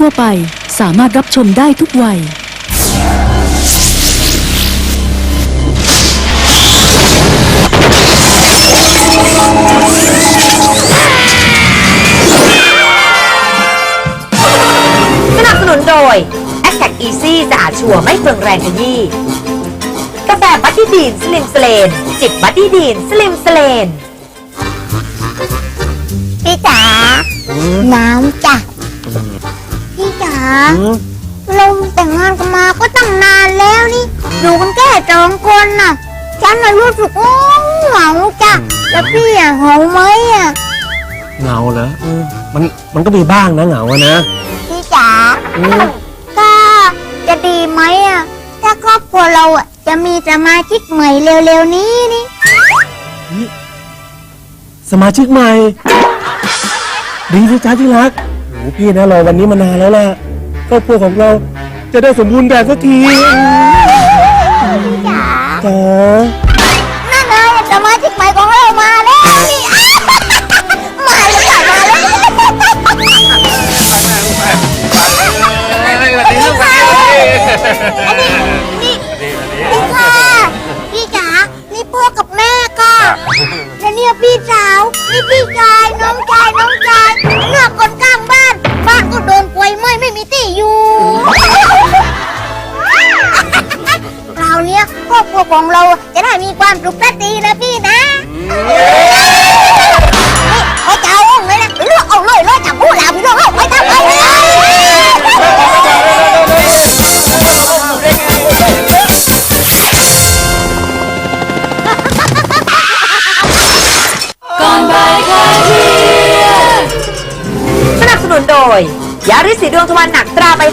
ทั่วไปสามารถรับชมได้ทุกวัย สนับสนุนโดย a t t a c Easy สะอาดชัวร์ไม่เปลืองแรงขยี้กาแฟบัตตี้ดีนสลิมสเลน จิบบัตตี้ดีนสลิมสเลน พี่จ๋าน้ำจ้ะพี่ จ๋าเราแต่งงานกันมาก็ตั้งนานแล้วนี่อยู่กันแค่สองคนน่ะ ฉันน่ะรู้สึกโอ้เหงาจ้ะแล้วพี่อะเหงาไหมอะเหงาเหรอเออมันมันก็มีบ้างนะเหงาอะนะพี่จ๋าก็จะดีไหมอะถ้าครอบครัวเราอะจะมีสมาชิกใหม่เร็วๆนี้นี่สมาชิกใหม่ ดีสิจ้าที่รักโอ้ พี่นะรอวันนี้มานานแล้วล่ะครอบครัวของเราจะได้สมบูรณ์แบบสักทีพี่จ๋าจ๋า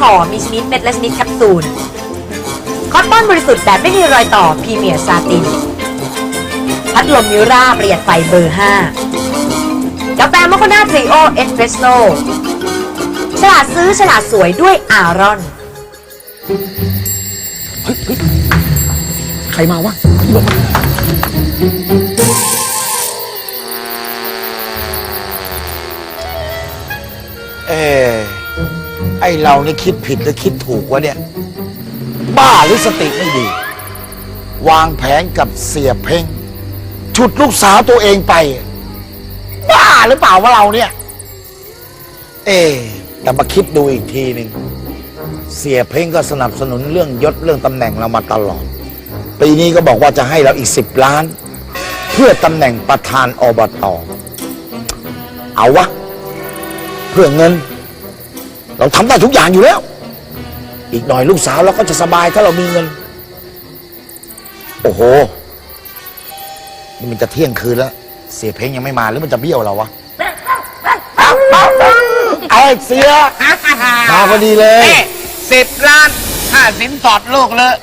ตราใบห่อมีชนิดเม็ดและชนิดแคปซูล คอตตอนบริสุทธิ์แบบไม่มีรอยต่อพรีเมียร์ซาติน พัดลมมิราประหยัดไฟเบอร์ 5 กาแฟมอคค่าทริโอเอสเปรสโซ่ฉลาดซื้อฉลาดสวยด้วยอารอน ใครมาวะเอ อเรานี่คิดผิดหรือคิดถูกวะเนี่ย บ้าหรือสติไม่ดี วางแผนกับเสียเพ่งฉุดลูกสาวตัวเองไป บ้าหรือเปล่าวะเราเนี่ย เอ๊แต่มาคิดดูอีกทีหนึ่งเสียเพ่งก็สนับสนุนเรื่องยศเรื่องตำแหน่งเรามาตลอด ปีนี้ก็บอกว่าจะให้เราอีกสิบล้าน เพื่อตำแหน่งประธานอบตเอาวะ เพื่อเงิน เราทำได้ทุกอย่างอยู่แล้ว อีกหน่อยลูกสาวเราก็จะสบายถ้าเรามีเงิน โอ้โห นี่มันจะเที่ยงคืนแล้ว เสียเพลงยังไม่มาหรือมันจะเบี้ยวเราวะไอ้เสียมาพอดีเลยสิบล้านค่าสินสอดลูกเลย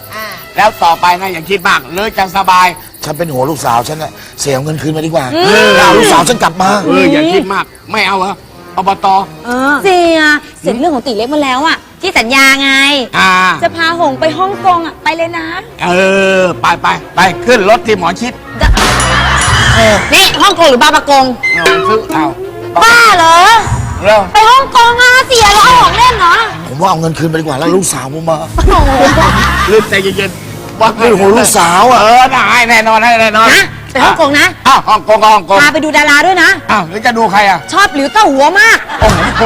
แล้วต่อไปนะอย่าคิดมากเลยจะสบาย ฉันเป็นหัวลูกสาวฉันนะเสียเอาเงินคืนมาดีกว่าเอาลูกสาวฉันกลับมาเอออย่าคิดมาก ไม่เอาเหรอ อบตเสียเสร็จเรื่องของตีเล็กมาแล้วอะที่สัญญาไง อ่าจะพาหงไปฮ่องกงอะไปเลยนะเออ ไปไปไปขึ้นรถที่หมอชิดนี่ฮ่องกงหรือบาปากง เอาซื้อเอาบ้าเหรอเร็วไปฮ่องกงอะเสียแล้วเอาของเล่นเหรอผมว่าเอาเงินคืนมาดีกว่าแล้วลูกสาวผมมารีบใจเย็นๆว่าเป็นหัวลูกสาวอะเออได้แน่นอนให้แน่นอน นะ ไปฮ่องกงนะอ้าวฮ่องกงก็ฮ่องกงพาไปดูดาราด้วยนะ อ้าวแล้วจะดูใครอะ ชอบหลิวเต้าหัวมาก โอ้โห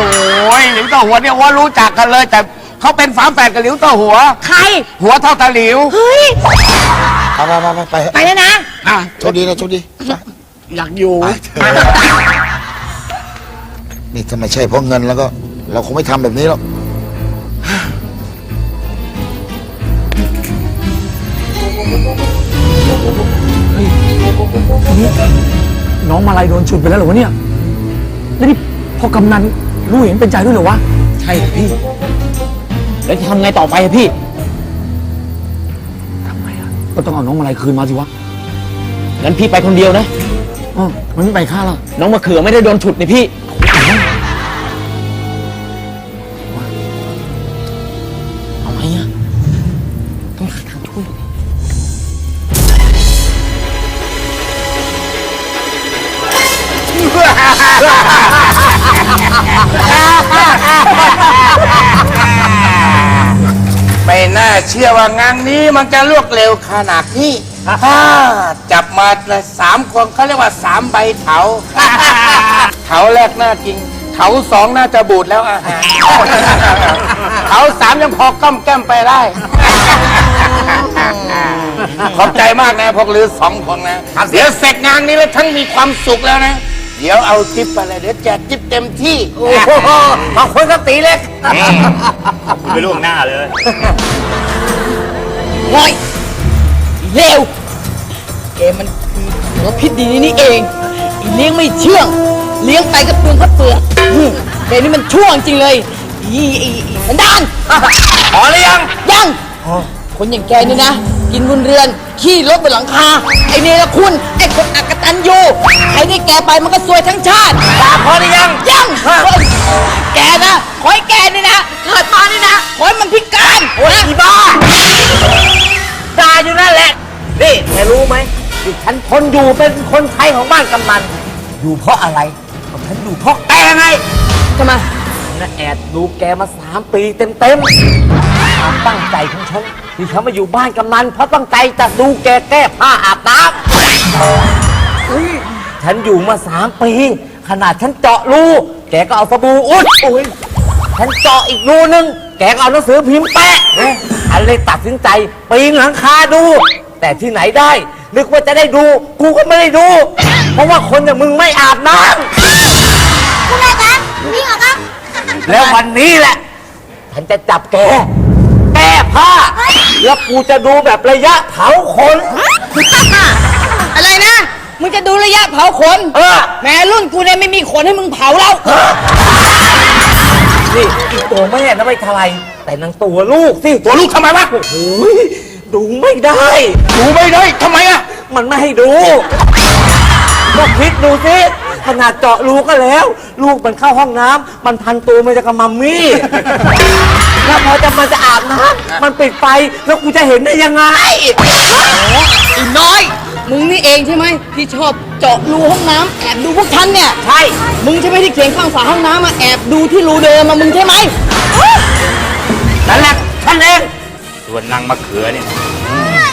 หลิวเต้าหัวเนี่ยว่ารู้จักกันเลย แต่เขาเป็นฝาแฝดกับหลิวเต้าหัว ใคร หัวเท่าตาหลิว เฮ้ย ไปไปไปไปไปไปเลยนะอะโชคดีนะโชคดีอยากอยู่ นี่ถ้าไม่ใช่เพราะเงินแล้วก็ เราคงไม่ทำแบบนี้หรอก น้องมาลายโดนฉุดไปแล้วเหรอวะเนี่ย แล้วนี่พอกำนันรู้เห็นเป็นใจด้วยเหรอวะ ใช่ครับพี่ แล้วจะทำไงต่อไปอะพี่ ทำไงอะ ก็ต้องเอาน้องมาลายคืนมาสิวะงั้นพี่ไปคนเดียวนะ อ๋อมันไม่ไปฆ่าหรอกน้องมะเขือไม่ได้โดนฉุดนี่พี่ เชื่อว่างานนี้มันจะลวกเร็วขนาดนี้ถ้าจับมาสามคนเขาเรียกว่าสามใบเถาเถาแรกน่ากินเถาสองน่าจะบูดแล้วอาหารเถาสามยังพอก้อมแก้มไปได้ ขอบใจมากนะพวกลือสองคนนะ เดี๋ยวเสร็จงานนี้แล้วทั้งมีความสุขแล้วนะ เดี๋ยวเอาจิ๊บไปเลยเดี๋ยวแจกจิ๊บเต็มที่ โอ้โหขอบคุณครับตีเล็กไปล่วงหน้าเลย ง่อยเลวแกมันคือหัวพิษดีนี่เองอีเลี้ยงไม่เชื่อง เลี้ยงไปก็เปลืองก็เปลือกอืมแกนี่มันช่วงจริงเลยอีอีอีสันดาน พอหรือยัง ยัง คนอย่างแกนี่นะ กินบนเรือน ขี้รถบนหลังคา ไอเนรคุณ ไอคนอักตันยูใครได้แกไปมันก็ซวยทั้งชาติพอหรือยัง ยังแกนะ ขอให้แกนี่นะ เกิดมานี่นะ ขอให้มันพิการโอ้ยอีบ้าตายอยู่นั่นแหละ นี่แกรู้ไหมที่ฉันทนอยู่เป็นคนใช้ของบ้านกำนันอยู่เพราะอะไรก็ฉันอยู่เพราะแกไงทำไม ฉันนะแอบดูแกมาสามปีเต็มๆความตั้งใจของฉัน ที่ฉันมาอยู่บ้านกำนันเพราะตั้งใจจะดูแกแก้ผ้าอาบน้ำอุ๊ยฉันอยู่มาสามปี ขนาดฉันเจาะรูแกก็เอาสบู่อุดอุ้ยฉันเจาะอีกรูนึง แกก็เอาหนังสือพิมพ์แปะอันเลยตัดสินใจปีนหลังคาดู แต่ที่ไหนได้ นึกว่าจะได้ดู กูก็ไม่ได้ดู เพราะว่าคนอย่างมึงไม่อาบน้ำคุณแม่ครับนี่เหรอครับแล้ววันนี้แหละ ฉันจะจับแก แก้ผ้า แล้วกูจะดูแบบระยะเผาขน อะไรนะ มึงจะดูระยะเผาขนเออแม้รุ่นกูเนี่ยไม่มีขนให้มึงเผาแล้ว นี่อีกตัวแม่นะไม่เท่าไรแต่นางตัวลูกสิตัวลูกทำไมวะโอ้ยดูไม่ได้ ดูไม่ได้ทำไมอะมันไม่ให้ดูก็คิดดูสิ ขนาดเจาะรูก็แล้ว ลูกมันเข้าห้องน้ำมันพันตัวมันจะกับมัมมี่ แล้วพอจะมันจะอาบน้ำมันปิดไฟแล้วกูจะเห็นได้ยังไง ไอ้น้อย มึงนี่เองใช่ไหมที่ชอบเจาะรูห้องน้ำแอบดูพวกฉันเนี่ย ใช่ มึงใช่ไหมที่เขียนข้างฝาห้องน้ำมาแอบดูที่รูเดิมมามึงใช่ไหมนั่นแหละฉันเอง ส่วนนางมะเขือเนี่ย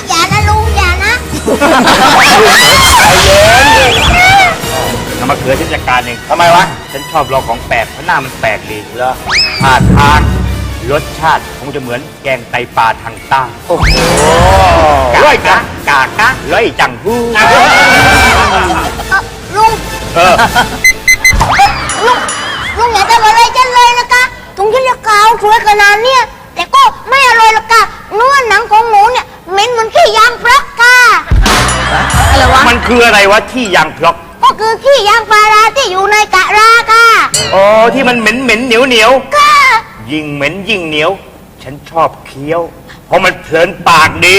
อย่านะลุงอย่านะนาง มะเขือฉันจัดการเองทำไมวะ ฉันชอบลองของแปลกเพราะหน้ามันแปลกดีเหรอท่าทางรสชาติคงจะเหมือนแกงไตปลาทางใต้โอ้โหร้อยกะกากะร้อยจังฮู้เอ่อลุงเออลุงลุงอย่าทำอะไรฉันเลยนะคะถุงที่จะกาวสวยขนาดเนี้ยแต่ก็ไม่อร่อยหรอกค่ะเนื้อหนังของหมูเนี่ยเหม็นเหมือนขี้ยางพลักค่ะมันคืออะไรวะที่ยางพลอก ก็คือขี้ยางพาราที่อยู่ในกะลาค่ะอ๋อที่มันเหม็นเหม็นเหนียวเหนียวค่ะยิ่งเหม็นยิ่งเหนียว ฉันชอบเคี้ยว เพราะมันเพลินปากดี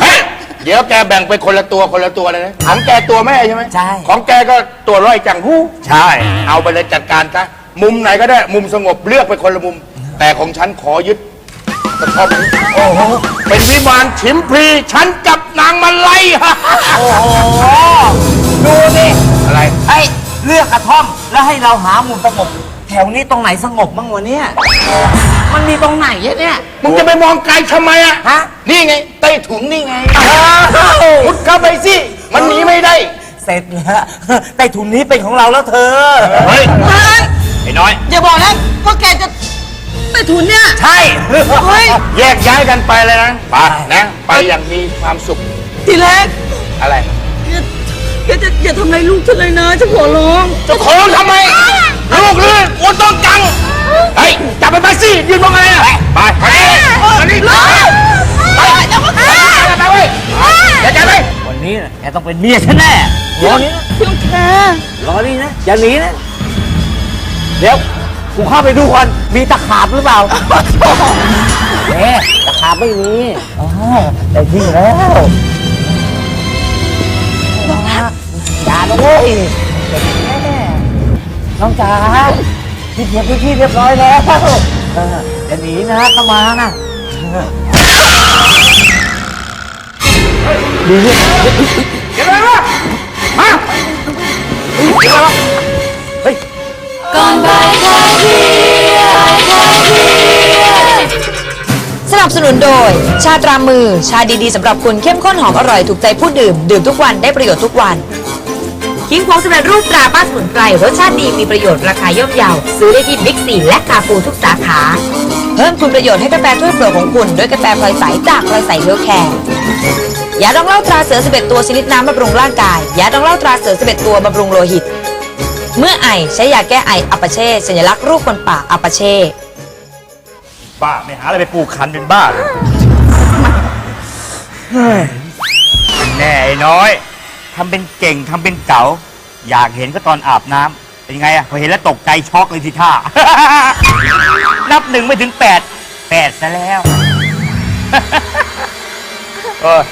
เฮ้ยเดี๋ยวแกแบ่งไปคนละตัวคนละตัวเลยนะของแกตัวแม่ใช่ไหมใช่ ของแกก็ตัวร้อยจังหู้ใช่ เอาไปเลยจัดการซะมุมไหนก็ได้มุมสงบเลือกไปคนละมุม แต่ของฉันขอยึดก ระท่อมนี้โอ้โหเป็นวิมานฉิมพลีฉันจับนางมาไล่โอ้โหดูดิอะไรไอ้เลือกกระท่อมแล้วให้เราหามุมสงบแถวนี้ตรงไหนสงบบ้างวะเนี่ยมันมีตรงไหนอะเนี่ยมึงจะไปมองไกลทำไมอะฮะนี่ไงใต้ถุนนี่ไงมุดเข้าไปสิมันหนีไม่ได้ เสร็จแล้วใต้ถุนนี้เป็นของเราแล้วเธอเฮ้ย ไปทุนเนี่ย ใช่ เฮ้ย แยกย้ายกันไปเลยนะ ไปนะ ไปอย่างมีความสุข ทีแรกอะไรแกจะอย่าทำอะไรลูกฉันเลยนะฉันขอร้อง จะโค้งทำไม ลูกลื่นอ้วนต้องกัง เฮ้ย จับไปไปสิ ยืนมองอะไรอะไป ไปอันนี้ไปไปไปเว้ยอย่าใจไปวันนี้น่ะแกต้องเป็นเมียฉันแน่รอนี้นะพี่แกรอนี่นะ อย่าหนีนะ เดี๋ยว กูเข้าไปดูก่อนมีตะขาบหรือเปล่าแหมตะขาบไม่มีอ๋อได้ที่แล้วอย่าเว้ยน้องจ๋าพี่เทียบพี่เรียบร้อยแล้วเอย่าหนีนะเข้ามานะดีเนี่ยเดี๋ยวเลยวะมาเดี๋ยวเลยวะ ก่อนบ่ายคลายเครียดคลายเครียดนับสนุนโดย ชาตรามือ ชาดีๆสำหรับคุณเข้มข้นหอมอร่อยถูกใจผู้ดื่ม ดื่มทุกวันได้ประโยชน์ทุกวันคิงพองสำเร็จรูปตราป้าสมุนไพรรสชาติดีมีประโยชน์ราคาย่อมเยาซื้อได้ที่บิ๊กซีและคาปูทุกสาขา เพิ่มคุณประโยชน์ให้กาแฟถ้วยโปรดของคุณด้วยกาแฟพลอยใสจากพลอยใสเฮลแคร์ยาดองเหล้าตราเสือ11 ตัวชนิดน้ำบำรุงร่างกายยาดองเหล้าตราเสือ11 ตัวบำรุงโลหิต เมื่อไอใช้ยาแก้ไออัปาเช่สัญลักษณ์รูปคนป่าอัปาเช่บ้าไม่หาอะไรไปปลูกคันเป็นบ้าเลยแน่ไอ้น้อยทำเป็นเก่งทำเป็นเก๋าอยากเห็นก็ตอนอาบน้ำเป็นไงอะพอเห็นแล้วตกใจช็อกเลยทีท่า นับหนึ่งไม่ถึงแปดแปดซะแล้ว เออ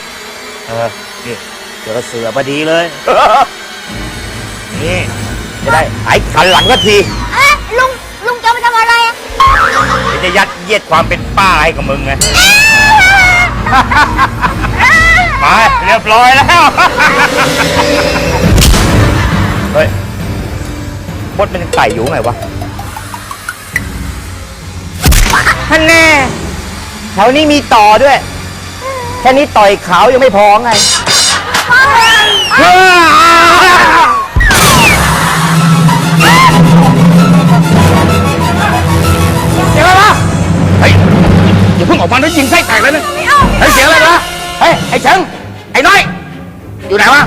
เออนี่เจอเสือพอดีเลย นี่ จะได้หายขันหลังก็ทีเอ๊ะลุงลุงจะเอามาทำอะไรอะเดี๋ยวจะยัดเยียดความเป็นป้าให้กับมึงไงไปเรียบร้อยแล้วเฮ้ยบดมันยังไต่อยู่ไงวะท่านแน่แถวนี้มีต่อด้วย แค่นี้ต่อยขาวยังไม่พอไงเสี ฮ้ยอย่าเพิ่งออกมาแล้วยิงไส้แตกเลยนะเฮ้ยเสียงอะไรวะเฮ้ยไอ้เฉิงไอ้น้อย อยู่ไหนวะ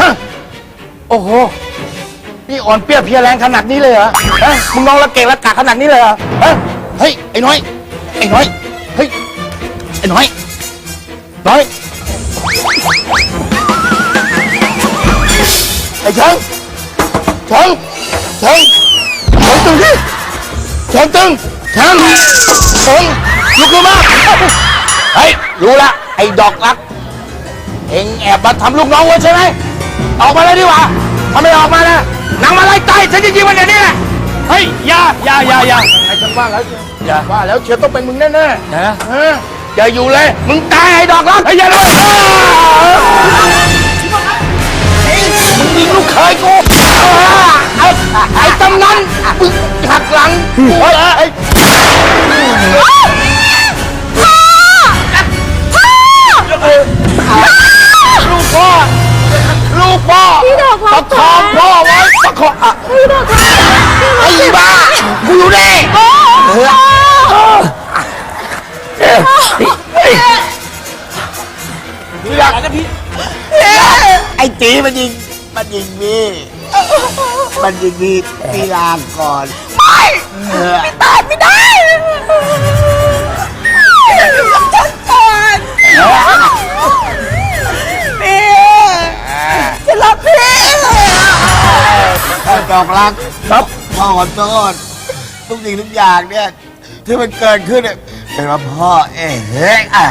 ฮะโอ้โหนี่อ่อนเปรี้ยวเพลียแรงขนาดนี้เลยเหรอเฮ้ยมึงนองละเกะละกะขนาดนี้เลยเหรอเฮ้ยเฮ้ยไอ้น้อย ไอ้น้อยเฮ้ยไอ้น้อยน้อยไอ้เฉิงเฉิงเฉิงเฉิงตึงดิเฉิงตึง เฉิงเฉิงลุกขึ้นมาเฮ้ย รู้ละ ไอ้ดอกรัก เอ็งแอบมาทำลูกน้องไว้ใช่ไหม ออกมาเลยดีกว่าถ้าไม่ออกมานะนางมาไล่ตายฉันจะยิงมันเดี๋ยวนี้แหละ เฮ้ยอย่าอย่าอย่าอย่าไอ้ฉันว่าแล้วเชียวอย่าว่าแล้วเชียวต้องเป็นมึงแน่ๆนะเอออย่าอยู่เลย มึงตายไอ้ดอกรักไอ้อย่าเลยมึงยิงลูกเคยกู ไอ้ไอ้ตำนั้นมึงหักหลังกู ประคองพ่อไว้ประคองอะไอ้บ้ากูอยู่นี่พี่รักพี่ไอ้ตีมันยิงมันยิงพี่มันยิงพี่พี่ลางก่อนไม่ไม่ตายไม่ได้อยู่กับฉันก่อน รับพี่พ่อดอกรักครับพ่อขอโทษทุกสิ่งทุกอย่างเนี่ยที่มันเกิดขึ้นเนี่ยเป็นเพราะพ่อเองเฮ้ยอะ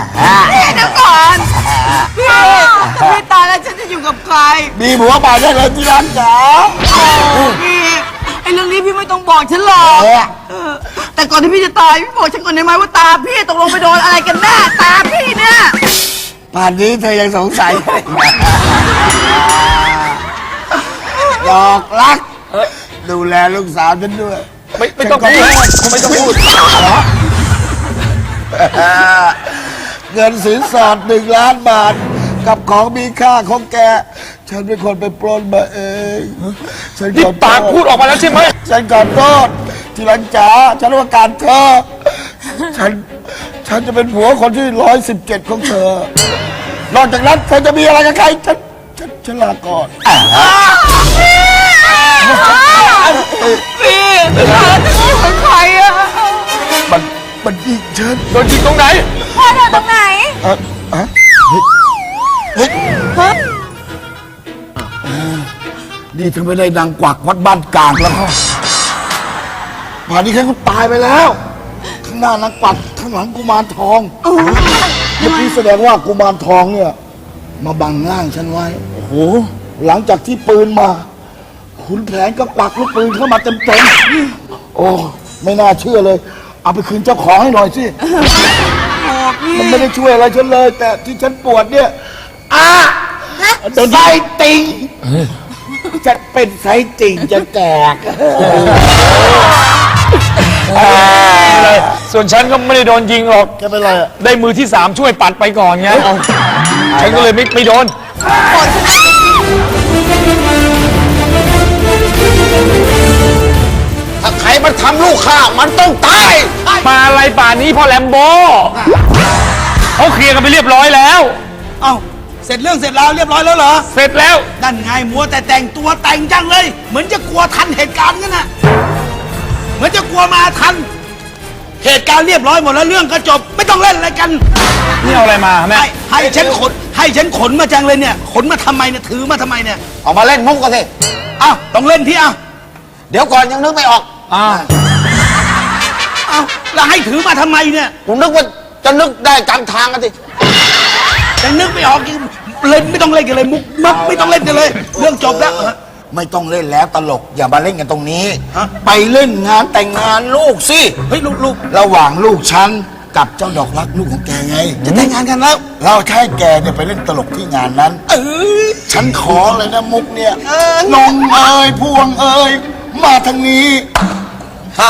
เดี๋ยวก่อนพี่พี่ตายแล้วฉันจะอยู่กับใครมีผัวใหม่ได้เลยที่รักจ๋าพี่ไอ้เรื่องนี้พี่ไม่ต้องบอกฉันหรอกเออแต่ก่อนที่พี่จะตายพี่บอกฉันก่อนได้ไหมว่าตาพี่ตกลงไปโดนอะไรกันแน่ตาพี่เนี่ย ป่านนี้เธอยังสงสัย ดอกรัก ดูแลลูกสาวฉันด้วย ไม่ไม่ต้องพูดไม่ต้องพูดเงินสินสอดหนึ่งล้านบาท กับของมีค่าของแก ฉันเป็นคนไปปล้นมาเอง ฉันขอโทษปากพูดออกมาแล้วใช่ไหมฉันขอโทษทีหลังจ๋าฉันว่าการเธอ ฉัน ฉันจะเป็นผัวคนที่ร้อยสิบเจ็ดของเธอ นอกจากนั้นเธอจะมีอะไรกับใคร ฉัน ฉันฉันลาก่อนพี่ตาจะอยู่กับใครอะมันมันยิงฉันโดนยิงตรงไหนพ่อเธอตรงไหนเอ่อฮะเฮ้ยเฮ้ยนี่ถ้าไม่ได้ดังกวักวัดบ้านกลางแล้วก็ป่านนี้แค่ก็ตายไปแล้ว ข้างหน้านางกวักข้างหลังกุมารทองเมื่อกี้แสดงว่ากุมารทองเนี่ย มาบังร่างฉันไว้ โอ้โห หลังจากที่ปืนมา ขุนแผนก็กวักลูกปืนเข้ามาเต็มๆ โอ้ ไม่น่าเชื่อเลย เอาไปคืนเจ้าของให้หน่อยสิ มันไม่ได้ช่วยอะไรฉันเลย แต่ที่ฉันปวดเนี่ยอะไส้ติ่งจะเป็นไส้ติ่งจะแตกเลยส่วนฉันก็ไม่ได้โดนยิงหรอกแกเป็นไรอะได้มือที่สามช่วยปัดไปก่อนไง ฉันก็เลยไม่ไม่โดน ถ้าใครมาทำลูกข้ามันต้องตาย มาอะไรป่านนี้พ่อแลมโบเขาเคลียร์กันไปเรียบร้อยแล้ว เอ้าเสร็จเรื่องเสร็จแล้วเรียบร้อยแล้วเหรอ เสร็จแล้วนั่นไงมัวแต่แต่งตัวแต่งจังเลย เหมือนจะกลัวทันเหตุการณ์กันน่ะเหมือนจะกลัวมาทัน เหตุการณ์เรียบร้อยหมดแล้วเรื่องก็จบ ไม่ต้องเล่นอะไรกัน นี่เอาอะไรมาแม่ให้ให้ฉันขน ให้ฉันขนมาจังเลยเนี่ยขนมาทำไมเนี่ยถือมาทำไมเนี่ยเอามาเล่นมุกกันสิ อ้าวต้องเล่นที่อ้าวเดี๋ยวก่อนยังนึกไม่ออกอ้าวอ้าวแล้วให้ถือมาทำไมเนี่ยผมนึกว่าจะนึกได้กลางทางกันสิ แต่นึกไม่ออกจริงเล่นไม่ต้องเล่นกันเลยมุกมักไม่ต้องเล่นกันเลย เรื่องจบแล้ว ไม่ต้องเล่นแล้วตลก อย่ามาเล่นกันตรงนี้ ฮะ ไปเล่นงานแต่งงานลูกสิ เฮ้ยลูกลูก ระหว่างลูกฉัน กับเจ้าดอกรักลูกของแกไง จะแต่งงานกันแล้ว เราจะให้แกเนี่ยไปเล่นตลกที่งานนั้น เออฉันขอเลยนะมุกเนี่ยเออนงเอ้ยพวงเอ้ยมาทางนี้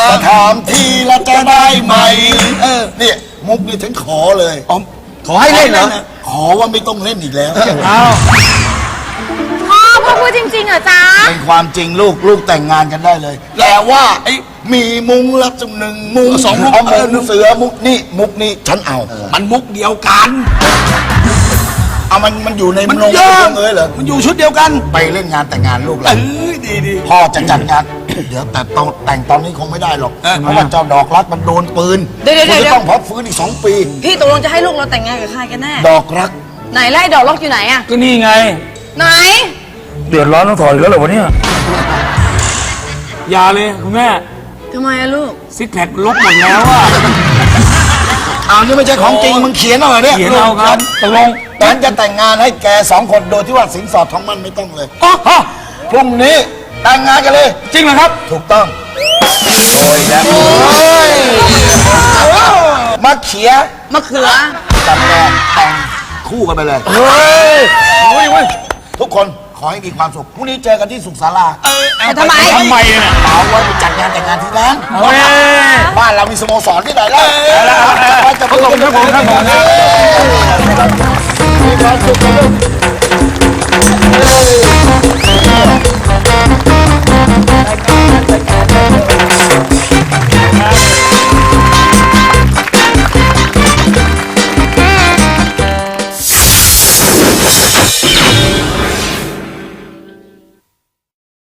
จะถามทีละจะได้ไหมเออเนี่ยมุกนี่ฉันขอเลยอ๋อขอให้เล่นเหรอ ขอว่าไม่ต้องเล่นอีกแล้วอ้าวพ่อพ่อพูด จริงๆเหรอจ๊ะ เป็นความจริงลูกลูกแต่งงานกันได้เลย แต่ว่าไอ้มีมุงละจำหนึ่งมุงสองมุ้งเอาเออมุงเสือมุกนี่มุกนี่ฉันเอา มันมุกเดียวกัน เอามันมันอยู่ในมันนงเยอะพวงเอ้ยเหรอมันอยู่ชุดเดียวกัน ไปเล่นงานแต่งงานลูกเอแล้วอดีดี พ่อจะจัดงาน เดี๋ยวแต่ตอนแต่งตอนนี้คงไม่ได้หรอก เออ เพราะว่าเจ้าดอกรักมันโดนปืนเดี๋ยวเดี๋ยวคุณเดี๋จะยวต้องพักฟื้นอีกสองปี พี่ตกลงจะให้ลูกเราแต่งงานกับใครกันแน่ ดอกรัก ไหนไล่ดอกล็อกอยู่ไหนอะก็นี่ไง ไหน เดือดร้อนต้องถอยแล้วเหรอวะเนี่ยอย่าเลยคุณแม่ทำไมอะลูก ซิกแพคลบหมดแล้วอะอ้าวนี่ไม่ใช่ของจริงมึงเขียนเอาเหรอเนี่ยเขียนเอาครับตกลงแต่ฉันจะแต่งงานให้แกสองคนโดยที่ว่าสินสอดทองมั่นไม่ต้องเลยอ๋อฮะพรุ่งนี้แต่งงานกันเลย จริงเหรอครับ ถูกต้องโอ้ยแล้วมาเขียมะเขือ กับแกแต่งคู่กันไปเลย เฮ้ยโอ้ยเว้ย ทุกคนขอให้มีความสุขพรุ่งนี้เจอกันที่สุขศาลาเออเทำไม ทำไมเนี่ย เอาไว้ไปจัดงานแต่งงานที่ร้านเฮ้ย บ้านเรามีสโมสรที่ไหนล่ะจะขอบคุณครับผมครับผมครับ มีความสุนะก